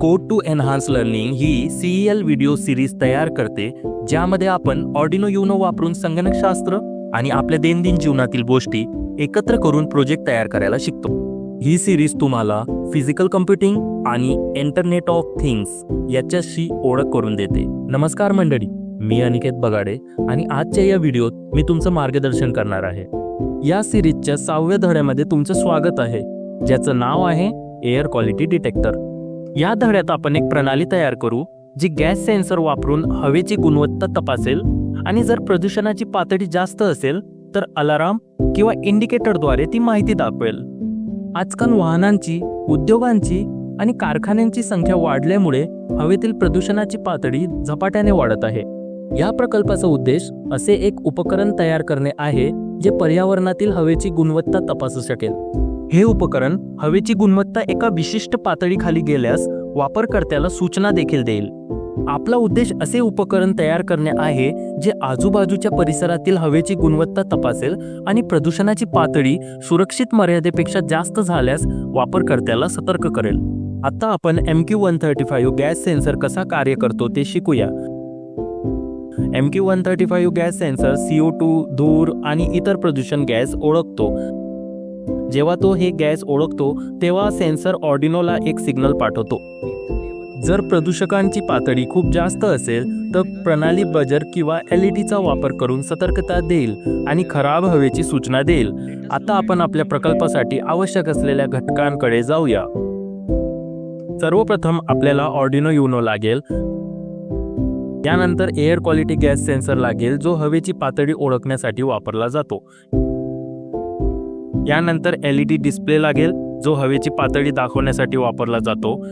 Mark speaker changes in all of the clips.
Speaker 1: Code to enhance learning ही CEL video series तयार करते ज्यामध्ये आपण ऑडिनो युनो वापरून संगणकशास्त्र आणि आपल्या दैनंदिन जीवनातील गोष्टी एकत्र करून प्रोजेक्ट तयार करायला शिकतो. ही सिरीज तुम्हाला फिजिकल कम्प्युटिंग आणि इंटरनेट ऑफ थिंग्स याच्याशी ओळख करून देते. नमस्कार मंडळी मी अनिकेत बगाडे आणि आजच्या या व्हिडिओत मी तुमचं मार्गदर्शन करणार आहे. या सिरीजच्या सहाव्या धड्यामध्ये तुमचं स्वागत आहे ज्याचं नाव आहे एअर क्वालिटी डिटेक्टर या धड्यात आपण एक प्रणाली तयार करू जी गॅस सेन्सर वापरून हवेची गुणवत्ता तपासेल आणि जर प्रदूषणाची पातळी जास्त असेल तर अलाराम किंवा इंडिकेटरद्वारे ती माहिती दाखवेल. आजकाल वाहनांची उद्योगांची आणि कारखान्यांची संख्या वाढल्यामुळे हवेतील प्रदूषणाची पातळी झपाट्याने वाढत आहे. या प्रकल्पाचा उद्देश असे एक उपकरण तयार करणे आहे जे पर्यावरणातील हवेची गुणवत्ता तपासू शकेल. हे उपकरण हवेची गुणवत्ता एका विशिष्ट पातळीखाली गेल्यास वापरकर्त्याला सूचना देखील देईल. आपला उद्देश असे उपकरण तयार करणे आहे जे आजूबाजूच्या परिसरातील हवेची गुणवत्ता तपासेल आणि प्रदूषणाची पातळी सुरक्षित मर्यादेपेक्षा जास्त झाल्यास वापरकर्त्याला सतर्क करेल. आता आपण M Q one thirty five gas sensor कसा कार्य करतो ते शिकूया. M Q one thirty five gas sensor CO two धूर आणि इतर प्रदूषण गॅस ओळखतो. जेव्हा तो हे गॅस ओळखतो तेव्हा सेन्सर ऑर्डिनोला एक सिग्नल पाठवतो. जर प्रदूषकांची पातळी खूप जास्त असेल तर प्रणाली बजर किंवा एल ई डीचा वापर करून सतर्कता देईल आणि खराब हवेची सूचना देईल. आता आपण आपल्या प्रकल्पासाठी आवश्यक असलेल्या घटकांकडे जाऊया. सर्वप्रथम आपल्याला ऑर्डिनो युनो लागेल. यानंतर एअर क्वालिटी गॅस सेन्सर लागेल जो हवेची पातळी ओळखण्यासाठी वापरला जातो. यानंतर एल ई डी डिस्प्ले लागेल जो हवेची पातळी दाखवण्यासाठी वापरला जातो.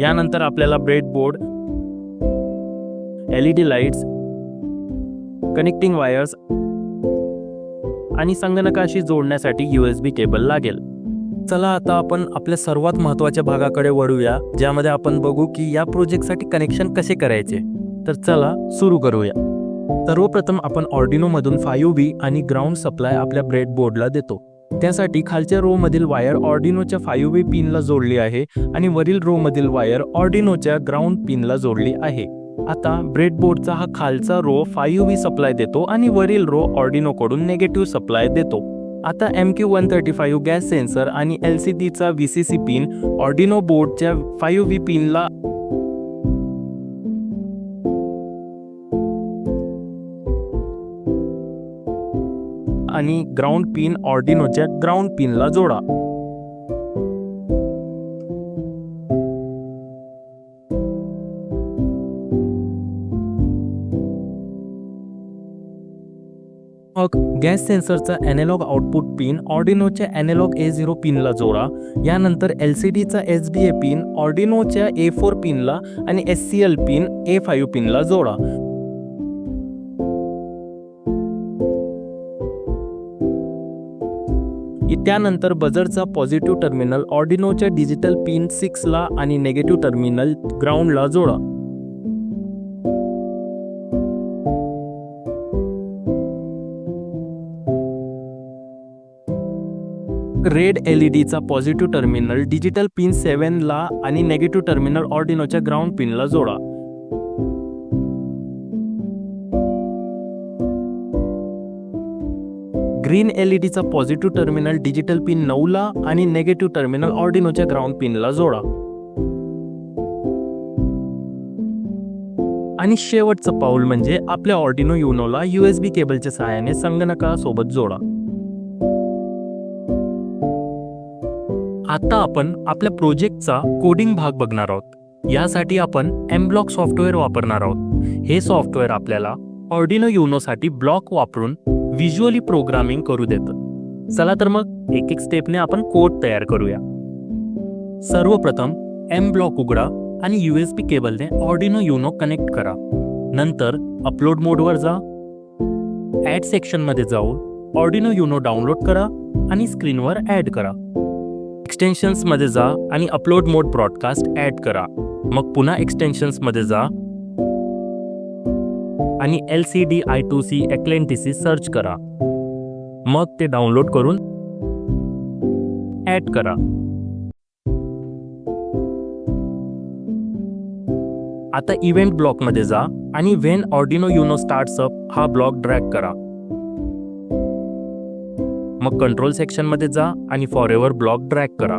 Speaker 1: यानंतर आपल्याला bread board L E D lights connecting wires आणि संगणकाशी जोडण्यासाठी यू एस बी केबल लागेल. चला आता आपण आपल्या सर्वात महत्त्वाच्या भागाकडे वळूया ज्यामध्ये आपण बघू की या प्रोजेक्टसाठी कनेक्शन कसे करायचे. तर चला सुरू करूया. सर्वप्रथम आपण ऑर्डिनोमधून फायू बी आणि ग्राउंड सप्लाय आपल्या ब्रेड बोर्डला देतो. त्यासाठी खालच्या रो मधील वायर ऑर्डिनोच्या फायू बी पिनला जोडली आहे आणि वरील रो मधील वायर ऑर्डिनोच्या ग्राउंड पिनला जोडली आहे. आता ब्रेडबोर्डचा हा खालचा रो फायू बी सप्लाय देतो आणि वरील रो ऑर्डिनोकडून नेगेटिव्ह सप्लाय देतो. आता M Q one thirty five gas sensor आणि एल सी डीचा V C C pin Arduino बोर्डच्या फायू व्ही पिनला आणि ग्राउंड पिन ऑर्डिनोच्या ग्राउंड पिनला जोडा. मग गॅस सेन्सरचा ॲनेलॉग आउटपुट पिन ऑर्डिनोच्या ॲनेलॉग ए झिरो पिनला जोडा. यानंतर एल सी डीचा एस बी ए पिन ऑर्डिनोच्या ए फोर पिनला आणि S C L pin A five पिनला जोडा. त्यानंतर बजरचा पॉझिटिव्ह टर्मिनल ऑर्डिनोच्या डिजिटल पिन सिक्सला आणि नेगेटिव्ह टर्मिनल ग्राउंडला जोडा. रेड एल ई डीचा पॉझिटिव्ह टर्मिनल डिजिटल पिन सेव्हनला आणि नेगेटिव्ह टर्मिनल ऑर्डिनोच्या ग्राउंड पिनला जोडा. ग्रीन एल ई डीचा पॉझिटिव्ह टर्मिनल डिजिटल पिन नऊला आणि नेगेटिव्ह टर्मिनल ऑर्डिनोच्या ग्राउंड पिनला जोडा. आणि शेवटचं पाऊल म्हणजे आपल्या ऑर्डिनो युनोला यू एस बी केबलच्या सहाय्याने संगणकासोबत जोडा. आता आपण आपल्या प्रोजेक्टचा कोडिंग भाग बघणार आहोत. यासाठी आपण एमब्लॉक सॉफ्टवेअर वापरणार आहोत. हे सॉफ्टवेअर आपल्याला ऑर्डिनो युनोसाठी ब्लॉक वापरून व्हिज्युअली प्रोग्रामिंग करू देतं. चला तर मग एक एक स्टेपने आपण कोड तयार करूया. सर्वप्रथम एम ब्लॉक उघडा आणि यू एस बी केबलने ऑर्डिनो युनो कनेक्ट करा. नंतर अपलोड मोडवर जा. ॲड सेक्शनमध्ये जाऊन ऑर्डिनो युनो डाउनलोड करा आणि स्क्रीनवर ॲड करा. एक्सटेन्शन्समध्ये जा आणि अपलोड मोड ब्रॉडकास्ट ॲड करा. मग पुन्हा एक्सटेन्शन्समध्ये जा आणि L C D I two C एक्लेंटिसी search करा. मग ते डाउनलोड करून ॲड करा. आता इव्हेंट ब्लॉकमध्ये जा आणि व्हेन ऑर्डिनो युनो स्टार्ट्सअप हा ब्लॉक ड्रॅग करा. मग कंट्रोल सेक्शनमध्ये जा आणि फॉर एव्हर ब्लॉक ड्रॅग करा.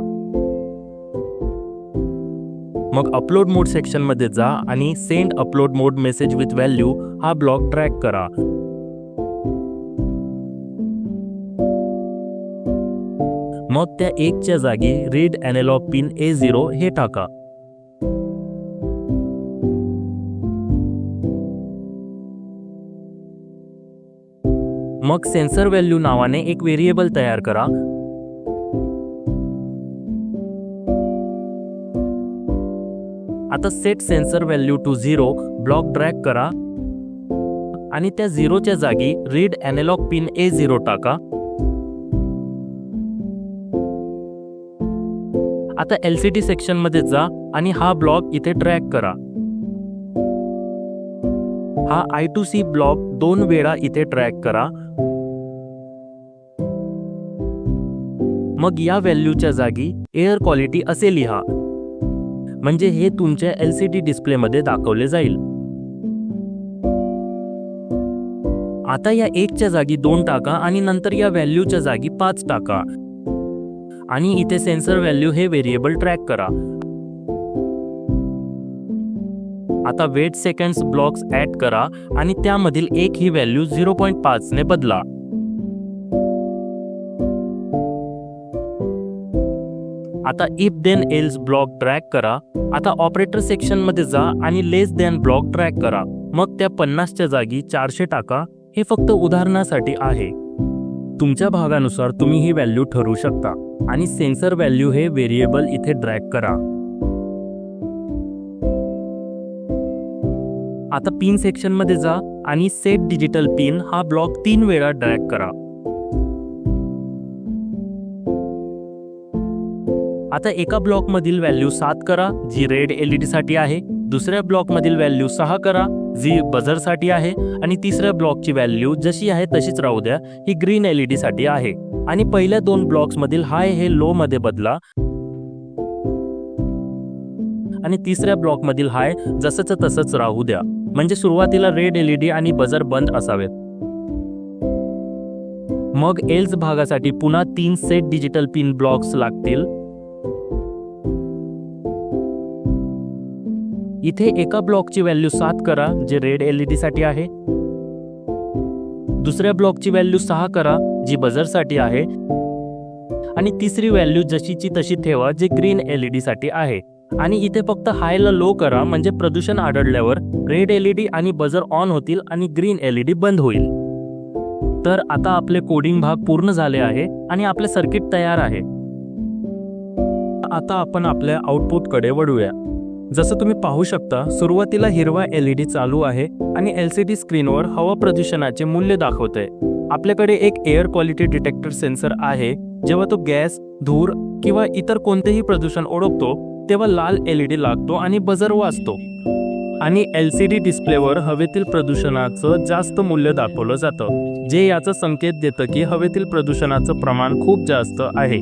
Speaker 1: मग अपलोड मोड सेक्शनमध्ये जा आणि send upload mode message with value हा ब्लॉक ट्रॅक करा. मग त्या एकच्या जागी read analog pin A zero हे टाका. मग सेन्सर व्हॅल्यू नावाने एक व्हेरिएबल तयार करा. आता set sensor value to zero block drag करा. आणि त्या झिरोच्या जागी read analog pin A zero टाका. आता एल सी डी सेक्शनमध्ये जा आणि हा ब्लॉक इथे ड्रॅग करा. हा आय टू सी ब्लॉक दोन वेळा इथे ट्रॅक करा. मग या व्हॅल्यूच्या जागी एअर क्वालिटी असे लिहा. म्हणजे हे तुमच्या एल सी डी डिस्प्लेमध्ये दाखवले जाईल. आता या एकच्या जागी दोन टाका आणि नंतर या व्हॅल्यूच्या जागी पाच टाका. आणि इथे सेन्सर व्हॅल्यू हे व्हेरिएबल ट्रॅक करा. आता वेट सेकंड्स ब्लॉक्स ऍड करा आणि त्यामधील एक ही व्हॅल्यू झिरो पॉईंट पाचने बदला. आता if then else block drag करा. आता ऑपरेटर सेक्शनमध्ये जा आणि लेस देन ब्लॉक ट्रॅक करा. मग त्या पन्नासच्या जागी चारशे टाका. हे फक्त उदाहरणासाठी आहे. तुमच्या भागानुसार तुम्ही ही व्हॅल्यू ठरवू शकता. आणि सेन्सर व्हॅल्यू हे व्हेरिएबल इथे ड्रॅग करा. आता पिन सेक्शनमध्ये जा आणि सेट डिजिटल पिन हा ब्लॉक तीन वेळा ड्रॅग करा. आता एका ब्लॉकमधील व्हॅल्यू सात करा जी रेड एलईडी साठी आहे. दुसऱ्या ब्लॉकमधील व्हॅल्यू सहा करा जी बझरसाठी आहे. आणि तिसऱ्या ब्लॉकची व्हॅल्यू जशी आहे तशीच राहू द्या ही ग्रीन एलईडी साठी आहे. आणि पहिल्या दोन ब्लॉक्समधील हाय हे लो मध्ये बदला. आणि तिसऱ्या ब्लॉकमधील हाय जसंच तसंच राहू द्या. म्हणजे सुरुवातीला रेड एलईडी आणि बजर बंद असावेत. मग एल्स भागासाठी पुन्हा तीन सेट डिजिटल पिन ब्लॉक्स लागतील. इथे एका ब्लॉकची व्हॅल्यू सात करा जे रेड एलईडी साठी आहे. दुसऱ्या ब्लॉकची व्हॅल्यू सहा करा जी बजरसाठी आहे. आणि तिसरी व्हॅल्यू जशीची तशी ठेवा जी ग्रीन एलईडी साठी आहे. आणि इथे फक्त हायला लो करा म्हणजे प्रदूषण आढळल्यावर रेड एलईडी आणि बजर ऑन होतील आणि ग्रीन एलईडी बंद होईल. तर आता आपले कोडिंग भाग पूर्ण झाले आहे आणि आपले सर्किट तयार आहे. आता आपण आपल्या आउटपुटकडे वळूया. जसं तुम्ही पाहू शकता सुरुवातीला हिरवा एल ई डी चालू आहे आणि एल सी डी स्क्रीनवर हवा प्रदूषणाचे मूल्य दाखवते आपल्याकडे एक एअर क्वालिटी डिटेक्टर सेन्सर आहे जेव्हा तो गॅस धूर किंवा इतर कोणतेही प्रदूषण ओळखतो तेव्हा लाल एल ई डी लागतो आणि बजर वाजतो. आणि एल सी डी डिस्प्लेवर हवेतील प्रदूषणाचं जास्त मूल्य दाखवलं जातं जे याचा संकेत देतं की हवेतील प्रदूषणाचं प्रमाण खूप जास्त आहे.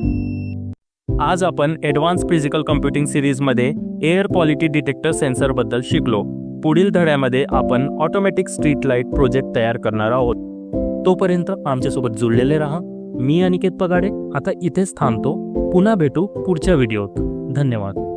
Speaker 1: आज आपण ॲडव्हान्स फिजिकल कम्प्युटिंग सिरीजमध्ये एअर क्वालिटी डिटेक्टर सेन्सरबद्दल शिकलो. पुढील धड्यामध्ये आपण ऑटोमॅटिक स्ट्रीट लाइट प्रोजेक्ट तयार करणार आहोत. तोपर्यंत आमच्यासोबत जुळलेले राहा. मी अनिकेत पगाडे आता इथेच थांबतो. पुन्हा भेटू पुढच्या व्हिडिओत. धन्यवाद.